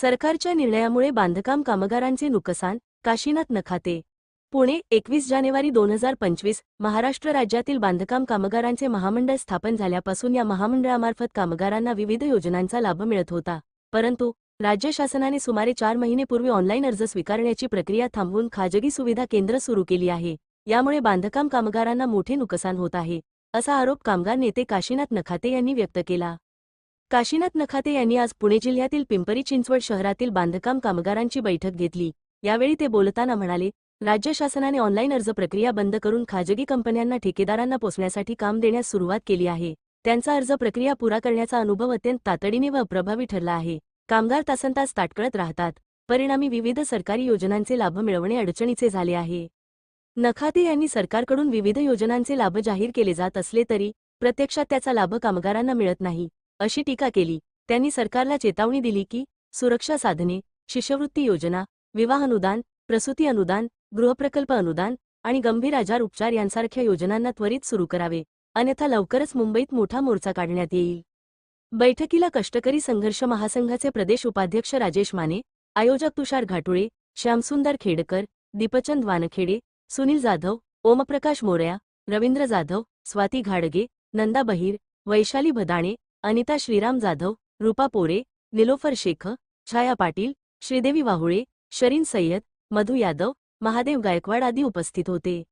सरकारच्या निर्णयामुळे बांधकाम कामगारांचे नुकसान काशीनाथ नखाते. पुणे एकवीस जानेवारी दोन हजार पंचवीस महाराष्ट्र राज्यातील बांधकाम कामगारांचे महामंडळ स्थापन झाल्यापासून या महामंडळामार्फत कामगारांना विविध योजनांचा लाभ मिळत होता. परंतु राज्य शासनाने सुमारे चार महिनेपूर्वी ऑनलाईन अर्ज स्वीकारण्याची प्रक्रिया थांबवून खाजगी सुविधा केंद्र सुरू केली आहे. यामुळे बांधकाम कामगारांना मोठे नुकसान होत आहे असा आरोप कामगार नेते काशीनाथ नखाते यांनी व्यक्त केला. काशीनाथ नखाते यांनी आज पुणे जिल्ह्यातील पिंपरी चिंचवड शहरातील बांधकाम कामगारांची बैठक घेतली. यावेळी ते बोलताना म्हणाले राज्य शासनाने ऑनलाईन अर्ज प्रक्रिया बंद करून खाजगी कंपन्यांना ठेकेदारांना पोचण्यासाठी काम देण्यास सुरुवात केली आहे. त्यांचा अर्ज प्रक्रिया पुरा करण्याचा अनुभव अत्यंत तातडीने व प्रभावी ठरला आहे. कामगार तासनतास ताटकळत राहतात. परिणामी विविध सरकारी योजनांचे लाभ मिळवणे अडचणीचे झाले आहे. नखाते यांनी सरकारकडून विविध योजनांचे लाभ जाहीर केले जात असले तरी प्रत्यक्षात त्याचा लाभ कामगारांना मिळत नाही. अशी टीका केली. त्यांनी सरकारला चेतावणी दिली की सुरक्षा साधने शिष्यवृत्ती योजना विवाह अनुदान प्रसूती अनुदान गृहप्रकल्प अनुदान आणि गंभीर आजार उपचार यांसारख्या योजनांना त्वरित सुरू करावे. अन्यथा लवकरच मुंबईत मोठा मोर्चा काढण्यात येईल. बैठकीला कष्टकरी संघर्ष महासंघाचे प्रदेश उपाध्यक्ष राजेश माने आयोजक तुषार घाटुळे श्यामसुंदर खेडकर दीपचंद वानखेडे सुनील जाधव ओमप्रकाश मोरया रवींद्र जाधव स्वाती घाडगे नंदा बहीर वैशाली भदाणे अनिता श्रीराम जाधव रूपा पोरे निलोफर शेख छाया पाटील श्रीदेवी वाहुळे शरीन सय्यद मधु यादव महादेव गायकवाड आदी उपस्थित होते.